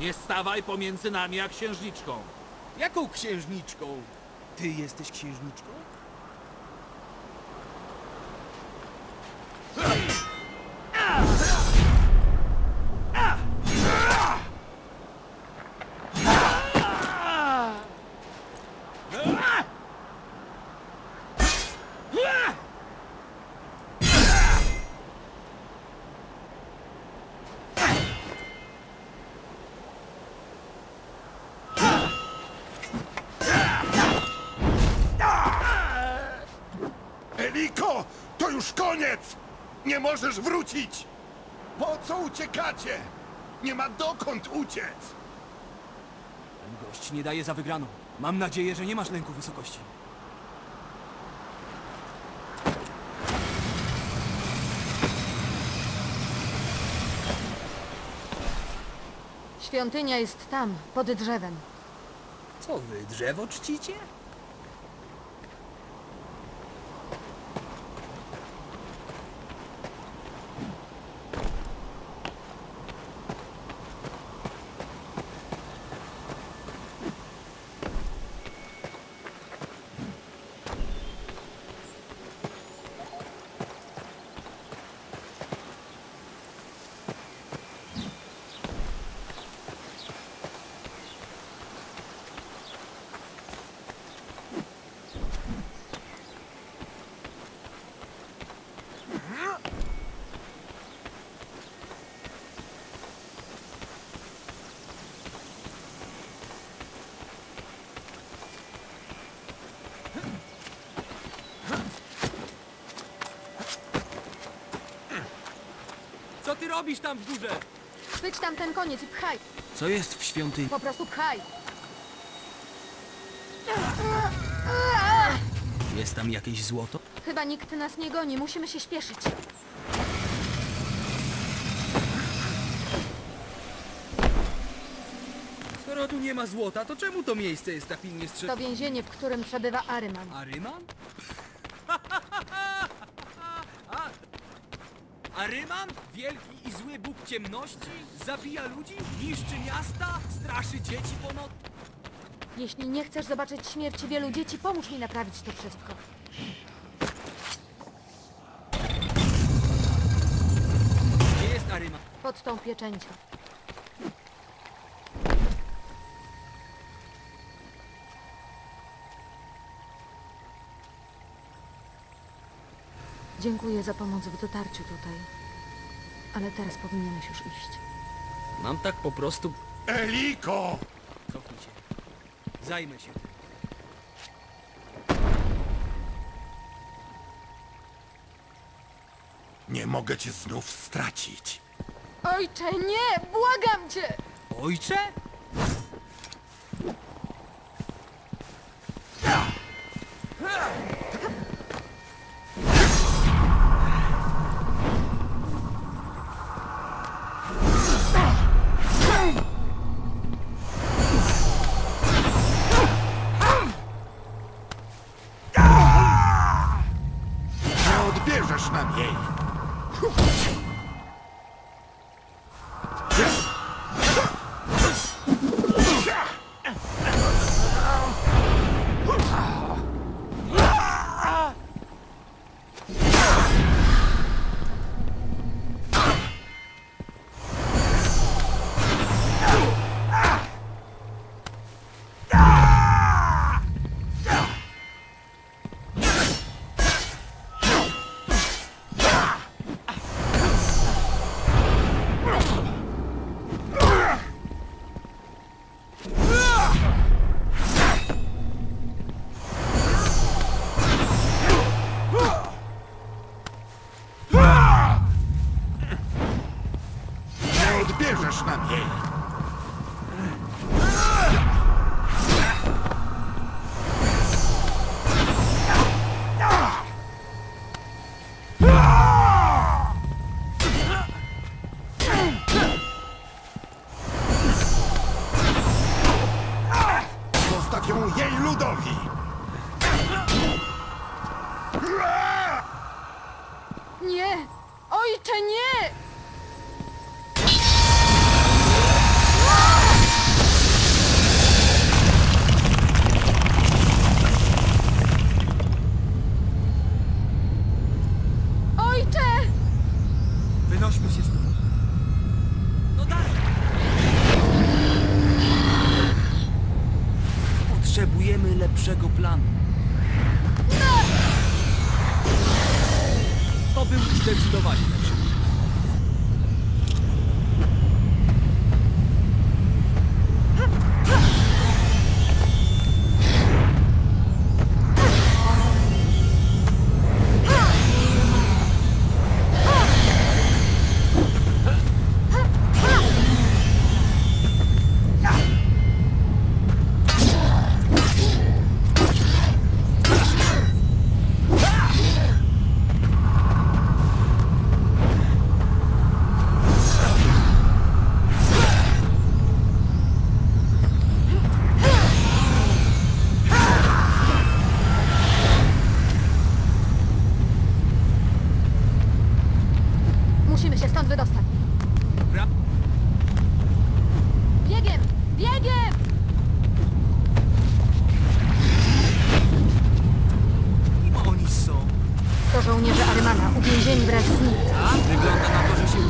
Nie stawaj pomiędzy nami a księżniczką. Jaką księżniczką? Ty jesteś księżniczką? Eliko, to już koniec! Nie możesz wrócić! Po co uciekacie? Nie ma dokąd uciec! Ten gość nie daje za wygraną. Mam nadzieję, że nie masz lęku wysokości. Świątynia jest tam, pod drzewem. Co wy, drzewo czcicie? Robisz tam w górze? Chwyć tam ten koniec i pchaj. Co jest w świątyni? Po prostu pchaj. Jest tam jakieś złoto? Chyba nikt nas nie goni, musimy się śpieszyć. Skoro tu nie ma złota, to czemu to miejsce jest tak pilnie To strzeżone? więzienie, w którym przebywa Aryman. Aryman? A- Aryman? Wielki i zły bóg ciemności? Zabija ludzi? Niszczy miasta? Straszy dzieci ponoć? Jeśli nie chcesz zobaczyć śmierci wielu dzieci, pomóż mi naprawić to wszystko. Gdzie jest Aryman? Pod tą pieczęcią. Dziękuję za pomoc w dotarciu tutaj. Ale teraz powinieneś już iść. Mam tak po prostu... Eliko! Cofnij się. Zajmę się tym. Nie mogę cię znów stracić. Ojcze, nie! Błagam cię! Ojcze? Ah! Ojcze, nie! Ojcze! Wynośmy się stąd. No dalej! Potrzebujemy lepszego planu. Był zdecydowanie lepszy. Żołnierze Arymana, uwięzieni wraz z nim. Wygląda na to, że się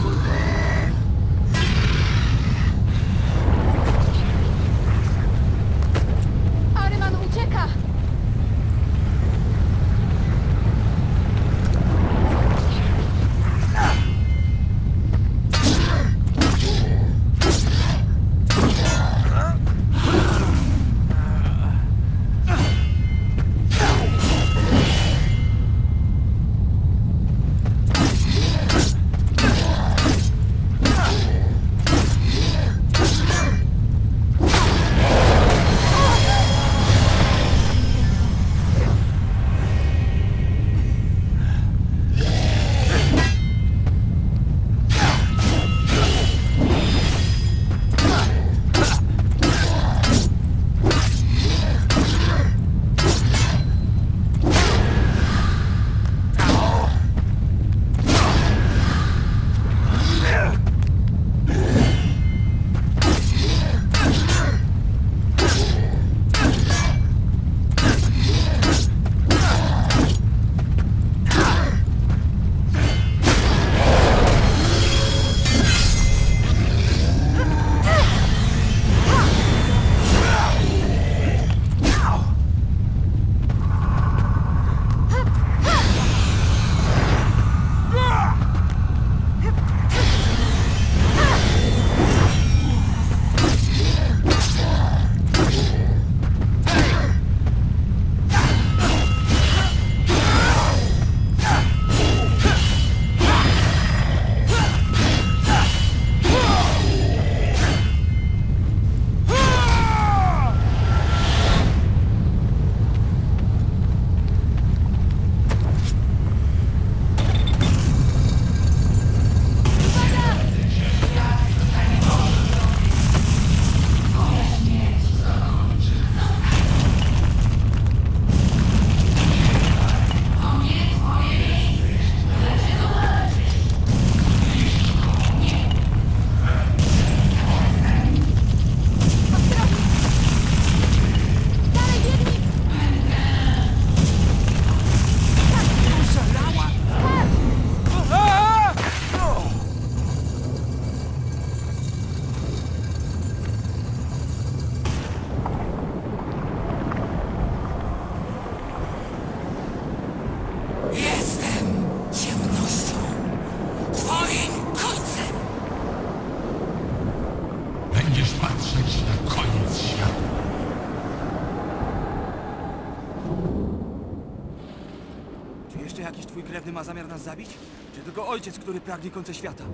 ma zamiar nas zabić? Czy tylko ojciec, który pragnie końca świata?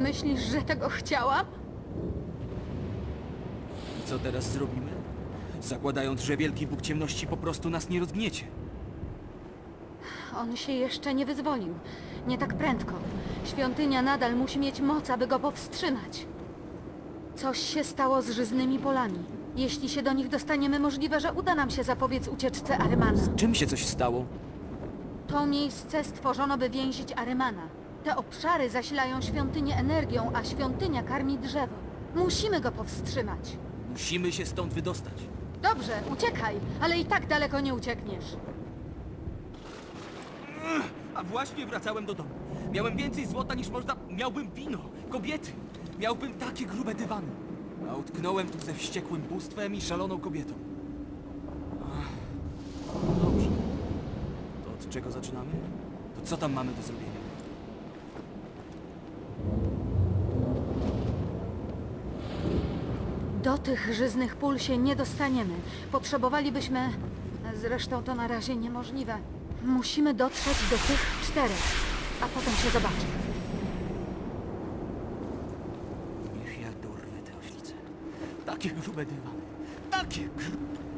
Myślisz, że tego chciałam? I co teraz zrobimy? Zakładając, że wielki Bóg ciemności po prostu nas nie rozgniecie. On się jeszcze nie wyzwolił. Nie tak prędko. Świątynia nadal musi mieć moc, aby go powstrzymać. Coś się stało z żyznymi polami. Jeśli się do nich dostaniemy, możliwe, że uda nam się zapobiec ucieczce Arymana. Czym się coś stało? To miejsce stworzono, by więzić Arymana. Te obszary zasilają świątynię energią, a świątynia karmi drzewo. Musimy go powstrzymać. Musimy się stąd wydostać. Dobrze, uciekaj, ale i tak daleko nie uciekniesz. A właśnie wracałem do domu. Miałem więcej złota niż można... Miałbym wino, kobiety. Miałbym takie grube dywany. A utknąłem tu ze wściekłym bóstwem i szaloną kobietą. Czego zaczynamy? To co tam mamy do zrobienia? Do tych żyznych pól się nie dostaniemy. Potrzebowalibyśmy... Zresztą to na razie niemożliwe. Musimy dotrzeć do tych czterech, a potem się zobaczy. Niech ja dorwę te oślice. Takie grube dywany. Takie grube.